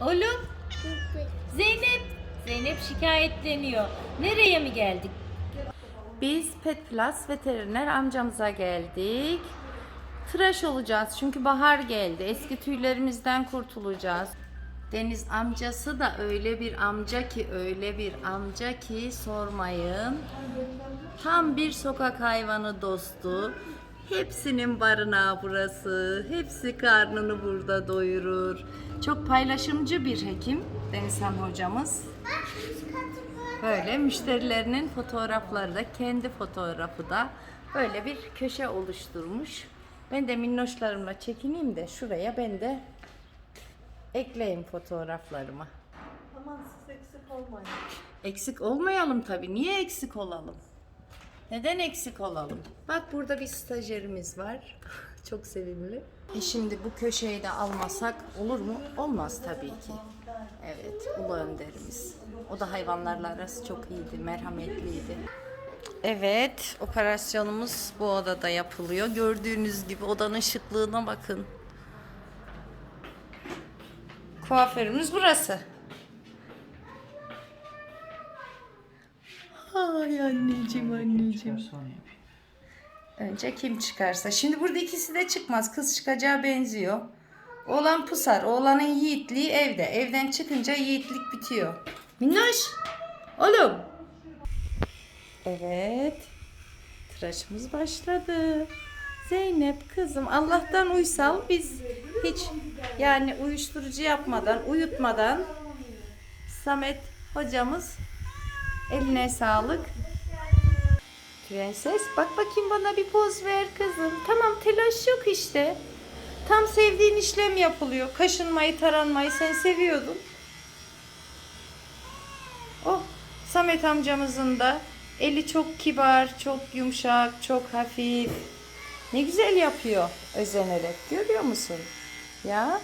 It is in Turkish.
Oğlum Zeynep. Zeynep şikayetleniyor. Nereye mi geldik? Biz Pet Plus veteriner amcamıza geldik. Tıraş olacağız çünkü bahar geldi. Eski tüylerimizden kurtulacağız. Deniz amcası da öyle bir amca ki öyle bir amca ki sormayın. Tam bir sokak hayvanı dostu. Hepsinin barınağı burası. Hepsi karnını burada doyurur. Çok paylaşımcı bir hekim Denizhan hocamız. Böyle müşterilerinin fotoğrafları da kendi fotoğrafı da böyle bir köşe oluşturmuş. Ben de minnoşlarımla çekineyim de şuraya ben de ekleyeyim fotoğraflarıma. Aman siz eksik olmayın. Eksik olmayalım tabii. Niye eksik olalım? Neden eksik olalım? Bak burada bir stajyerimiz var. Çok sevimli. E şimdi bu köşeyi de almasak olur mu? Olmaz tabii ki. Evet, Ulu Önderimiz. O da hayvanlarla arası çok iyiydi, merhametliydi. Evet, operasyonumuz bu odada yapılıyor. Gördüğünüz gibi odanın şıklığına bakın. Kuaförümüz burası. Ay anneciğim anneciğim. Sonra yapayım. Önce kim çıkarsa. Şimdi burada ikisi de çıkmaz. Kız çıkacağı benziyor. Oğlan pusar. Oğlanın yiğitliği evde. Evden çıkınca yiğitlik bitiyor. Minnoş. Oğlum. Evet. Tıraşımız başladı. Zeynep kızım Allah'tan uysal biz hiç yani uyuşturucu yapmadan uyutmadan Samet hocamız eline sağlık Prenses bak bakayım bana bir poz ver kızım. Tamam telaş yok işte. Tam sevdiğin işlem yapılıyor. Kaşınmayı taranmayı sen seviyordun. Oh Samet amcamızın da eli çok kibar, çok yumuşak, çok hafif. Ne güzel yapıyor özenerek görüyor musun? Ya